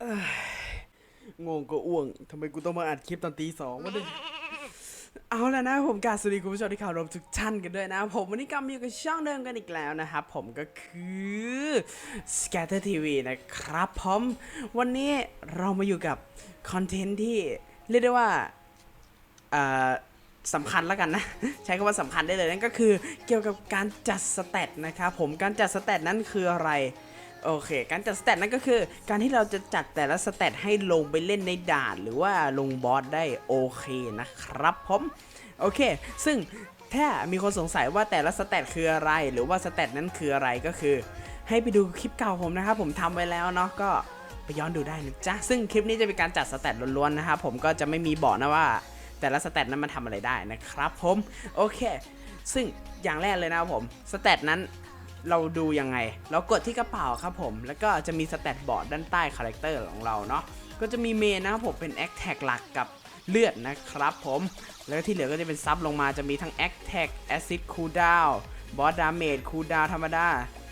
เอ้ยงงก็อ้วงทำไมกูต้องมาอัดคลิปตอนตีสองวะเนี่ยเอาแล้วนะผมกราบสวัสดีคุณผู้ชมที่ข่าวรวมทุกท่านกันด้วยนะ ผมวันนี้กลับมาอยู่กับช่องเดิมกันอีกแล้วนะครับ ผมก็คือ Scatter TV นะครับผมวันนี้เรามาอยู่กับคอนเทนต์ที่เรียกได้ว่าเอ่อสำคัญแล้วกันนะ ใช้คำว่าสำคัญได้เลยนั่นก็คือเกี่ยวกับการจัดสเตตนะครับผมการจัดสเตตนั้นคืออะไร โอเค การจัดสเตตนั่นก็คือ การที่เราจะจัดแต่ละสเตตให้ลงไปเล่นในด่าน หรือว่าลงบอสได้โอเคนะครับผมโอเค ซึ่งถ้ามีคนสงสัยว่าแต่ละสเตตคืออะไร หรือว่าสเตตนั้นคืออะไรก็คือ ให้ไปดูคลิปเก่าผมนะครับผมทำไว้แล้วเนาะก็ไปย้อนดูได้นะจ๊ะ ซึ่งคลิปนี้จะเป็นการจัดสเตตล้วนๆนะครับผมก็จะไม่มีบอกนะว่า แต่ละสเตตนั้นมันทำอะไรได้นะครับผมโอเค ซึ่งอย่างแรกเลยนะครับผมสเตตนั้น เราดูยังไง เรากดที่กระเป๋าครับผม แล้วก็จะมีสเตตบอร์ดด้านใต้คาแรคเตอร์ของเราเนาะ ก็จะมีเมนนะครับผมเป็นแอคแท็กหลักกับเลือดนะครับผม แล้วที่เหลือก็จะเป็นซับลงมาจะมีทั้งแอคแท็กแอซิดคูลดาวบอสดาเมจคูลดาวธรรมดา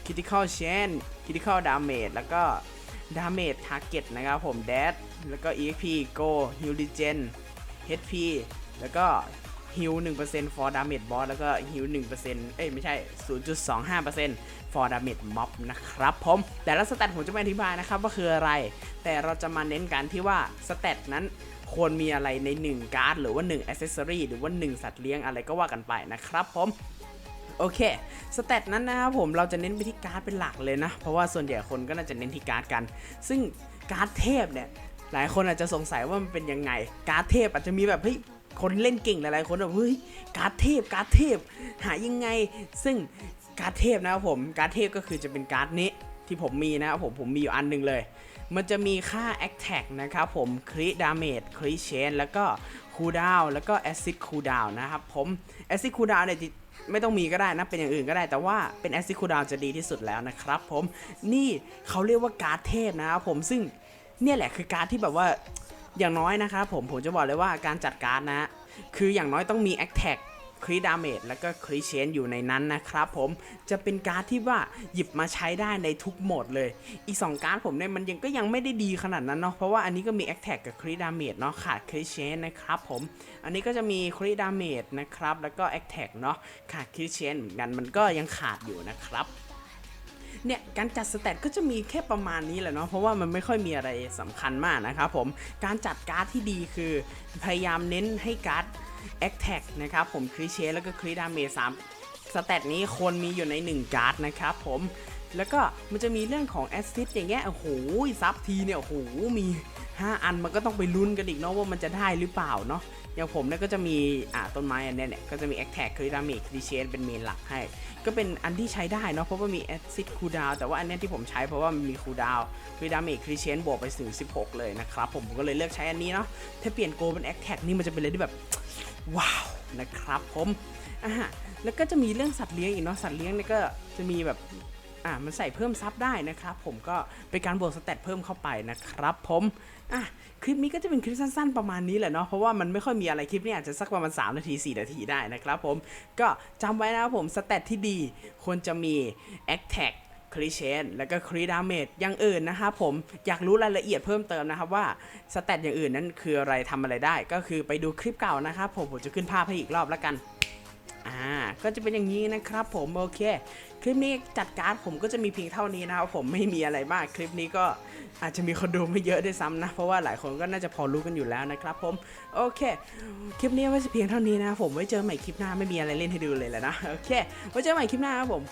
คิติคอลเชนคิติคอลดาเมจแล้วก็ดาเมจทาร์เก็ตนะครับผมแดดแล้วก็ EXP Go Heal Regen HP แล้วก็ ฮิว1% for damage boss แล้วก็ฮิว1%เอ้ยไม่ใช่ 0.25% for damage mob นะครับผม แต่ละสแตทผมจะไม่อธิบายนะครับว่าคืออะไร แต่เราจะมาเน้นกันที่ว่าสแตทนั้นควรมีอะไรใน 1 การ์ด หรือว่า1 accessory หรือว่า 1 สัตว์เลี้ยงอะไรก็ว่ากันไปนะครับผมโอเค สเตตนั้นนะครับผมเราจะเน้นไปที่การ์ดเป็นหลักเลยนะ เพราะว่าส่วนใหญ่คนก็น่าจะเน้นที่การ์ดกัน ซึ่งการ์ดเทพเนี่ย หลายคนอาจจะสงสัยว่ามันเป็นยังไง การ์ดเทพอาจจะมีแบบเฮ้ย คนเล่นเก่งหลายๆ คนแบบเฮ้ยการ์ดเทพการ์ดเทพ หายังไง ซึ่งการ์ดเทพนะครับผมการ์ดเทพก็คือจะเป็นการ์ดนี้ที่ผมมีนะครับผมผมมีอยู่อันหนึงเลย มันจะมีค่า Attack นะครับผม Crit Damage Crit Chain แล้วก็ Cooldown แล้วก็ Acid Cooldown นะครับผม Acid Cooldown เนี่ยไม่ต้องมีก็ได้นะ เป็นอย่างอื่นก็ได้แต่ว่าเป็นแอซิคูดาวจะดีที่สุดแล้วนะครับผมนี่เขาเรียกว่าการ์ดเทพนะครับผมซึ่งเนี่ยแหละคือการ์ดที่แบบว่า อย่างน้อยนะครับผมผมจะบอกเลยว่าการจัดการดนะ คืออย่างน้อยต้องมีแอคแท็กครีดาเมจแล้วก็ครีเชนอยู่ในนั้นนะครับผมจะเป็นการ์ดที่ว่าหยิบมาใช้ได้ในทุกโหมดเลย อีก 2 การ์ดผมเนี่ยมันยังก็ยังไม่ได้ดีขนาดนั้นเนาะเพราะว่าอันนี้ก็มีแอคแท็กกับครีดาเมจเนาะขาดครีเชนนะครับผมอันนี้ก็จะมีครีดาเมจนะครับแล้วก็แอคแท็กเนาะขาดครีเชนเหมือนกันมันก็ยังขาดอยู่นะครับ เนี่ยการจัดสเตตก็จะมีแค่ประมาณนี้แหละเนาะเพราะว่ามันไม่ค่อยมีอะไรสำคัญมากนะครับผมการจัดการ์ดที่ดีคือ พยายามเน้นให้การ์ดแอคแท็กนะครับผมคริเชแล้วก็คริดาเมจสามสเตตนี้ควรมีอยู่ใน 1 การ์ดนะครับผมแล้วก็มันจะมีเรื่องของแอสซิสอย่างเงี้ยโอ้โหซับทีเนี่ยโอ้โหมี 5 อันมันก็ต้องไปลุ้นกันอีกเนาะว่ามันจะได้หรือเปล่าเนาะอย่างผมเนี่ยก็จะมีอ่าต้นไม้อันเนี้ยเนี่ยก็จะมีแอคแท็กคริดาเมจคริเชนเป็นเมนหลักให้ ก็เป็นอันที่ใช้ได้เนาะเพราะว่ามีแอซิดคูดาวแต่ว่าอันเนี้ยที่ผมใช้เพราะว่ามันมีคูดาวคือดาเมจคริเชนบวกไปถึง 16 เลยนะครับผมผมก็เลยเลือกใช้อันนี้เนาะถ้าเปลี่ยนโกเป็นแอคแท็กนี่มันจะเป็นอะไรที่แบบว้าวนะครับผมอ่าแล้วก็จะมีเรื่องสัตว์เลี้ยงอีกเนาะสัตว์เลี้ยงเนี่ยก็จะมีแบบ อ่ามันใส่เพิ่มซับได้นะครับผมก็เป็นการบวกสเตตเพิ่มเข้าไปนะครับผมอะคลิปนี้ก็จะเป็นคลิปสั้นๆประมาณนี้แหละเนาะเพราะว่ามันไม่ค่อยมีอะไรคลิปนี้อาจจะสักประมาณ3นาที 4 นาทีได้นะครับผมก็จำไว้นะครับผมสเตตที่ดีควรจะมี a c t a c คริเชนแล้วก็ครีดาเมจอย่างอื่นนะครับผมอยากรู้รายละเอียดเพิ่มเติมนะครับว่าสเตตอย่างอื่นนั้นคืออะไรทำอะไรได้ ก็คือไปดูคลิปเก่านะครับผมผมจะขึ้นภาพให้อีกรอบแล้วกัน อ่าก็จะเป็นอย่างนี้นะครับผมโอเค คลิปนี้จัดการผมก็จะมีเพียงเท่านี้นะครับผมไม่มีอะไรมากคลิปนี้ก็อาจจะมีคนดูไม่เยอะด้วยซ้ำนะ เพราะว่าหลายคนก็น่าจะพอรู้กันอยู่แล้วนะครับผมโอเค คลิปนี้ไว้เพียงเท่านี้นะผมไว้เจอใหม่คลิปหน้าไม่มีอะไรเล่นให้ดูเลยแหละนะโอเคไว้เจอใหม่คลิปหน้าครับผม